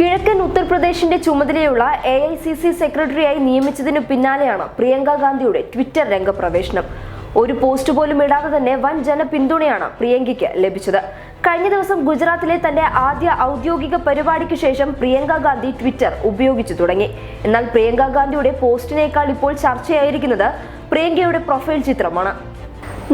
കിഴക്കൻ ഉത്തർപ്രദേശിന്റെ ചുമതലയുള്ള A I C C സെക്രട്ടറിയായി നിയമിച്ചതിനു പിന്നാലെയാണ് പ്രിയങ്ക ഗാന്ധിയുടെ ട്വിറ്റർ രംഗപ്രവേശനം. ഒരു പോസ്റ്റ് പോലും ഇടാതെ തന്നെ വൻ ജനപിന്തുണയാണ് പ്രിയങ്കയ്ക്ക് ലഭിച്ചത്. കഴിഞ്ഞ ദിവസം ഗുജറാത്തിലെ തന്റെ ആദ്യ ഔദ്യോഗിക പരിപാടിക്ക് ശേഷം പ്രിയങ്ക ഗാന്ധി ട്വിറ്റർ ഉപയോഗിച്ചു തുടങ്ങി. എന്നാൽ പ്രിയങ്ക ഗാന്ധിയുടെ പോസ്റ്റിനേക്കാൾ ഇപ്പോൾ ചർച്ചയായിരിക്കുന്നത് പ്രിയങ്കയുടെ പ്രൊഫൈൽ ചിത്രമാണ്.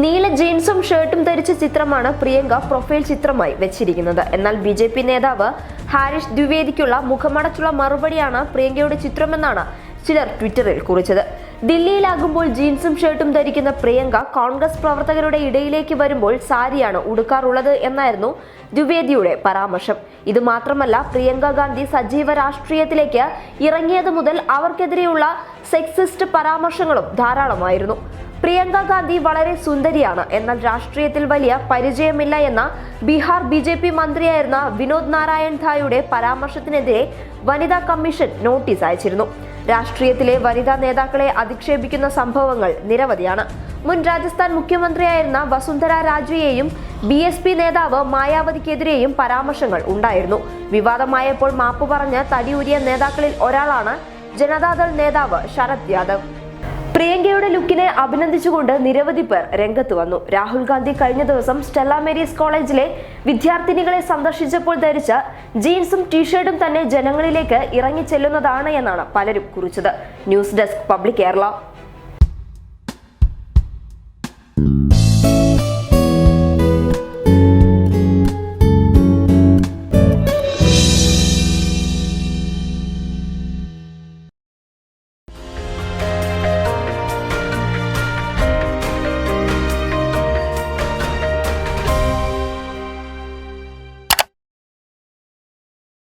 നീല ജീൻസും ഷർട്ടും ധരിച്ച ചിത്രമാണ് പ്രിയങ്ക പ്രൊഫൈൽ ചിത്രമായി വെച്ചിരിക്കുന്നത്. എന്നാൽ ബി ജെ പി നേതാവ് ഹാരിഷ് ദ്വിവേദിക്കുള്ള മുഖമടച്ചുള്ള മറുപടിയാണ് പ്രിയങ്കയുടെ ചിത്രമെന്നാണ് ചിലർ ട്വിറ്ററിൽ കുറിച്ചത്. ദില്ലിയിലാകുമ്പോൾ ജീൻസും ഷർട്ടും ധരിക്കുന്ന പ്രിയങ്ക കോൺഗ്രസ് പ്രവർത്തകരുടെ ഇടയിലേക്ക് വരുമ്പോൾ സാരിയാണ് ഉടുക്കാറുള്ളത് എന്നായിരുന്നു ദ്വിവേദിയുടെ പരാമർശം. ഇത് മാത്രമല്ല പ്രിയങ്ക ഗാന്ധി സജീവ രാഷ്ട്രീയത്തിലേക്ക് ഇറങ്ങിയത് മുതൽ അവർക്കെതിരെയുള്ള സെക്സിസ്റ്റ് പരാമർശങ്ങളും ധാരാളമായിരുന്നു. പ്രിയങ്ക ഗാന്ധി വളരെ സുന്ദരിയാണ്. എന്നാൽ രാഷ്ട്രീയത്തിൽ വലിയ പരിചയമില്ല എന്ന ബീഹാർ ബി ജെ പി മന്ത്രിയായിരുന്ന വിനോദ് നാരായൺ ധായുടെ പരാമർശത്തിനെതിരെ വനിതാ കമ്മീഷൻ നോട്ടീസ് അയച്ചിരുന്നു. രാഷ്ട്രീയത്തിലെ വനിതാ നേതാക്കളെ അധിക്ഷേപിക്കുന്ന സംഭവങ്ങൾ നിരവധിയാണ്. മുൻ രാജസ്ഥാൻ മുഖ്യമന്ത്രിയായിരുന്ന വസുന്ധര രാജയെയും ബി എസ് പി നേതാവ് മായാവതിക്കെതിരെയും പരാമർശങ്ങൾ ഉണ്ടായിരുന്നു. വിവാദമായപ്പോൾ മാപ്പ് പറഞ്ഞ് തടിയൂരിയ നേതാക്കളിൽ ഒരാളാണ് ജനതാദൾ നേതാവ് ശരത് യാദവ്. പ്രിയങ്കയുടെ ലുക്കിനെ അഭിനന്ദിച്ചുകൊണ്ട് നിരവധി പേർ രംഗത്ത് വന്നു. രാഹുൽ ഗാന്ധി കഴിഞ്ഞ ദിവസം സ്റ്റെല്ല മേരീസ് കോളേജിലെ വിദ്യാർത്ഥിനികളെ സന്ദർശിച്ചപ്പോൾ ധരിച്ച ജീൻസും ടീഷർട്ടും തന്നെ ജനങ്ങളിലേക്ക് ഇറങ്ങിച്ചെല്ലുന്നതാണ് എന്നാണ് പലരും കുറിച്ചത്. News desk public Kerala.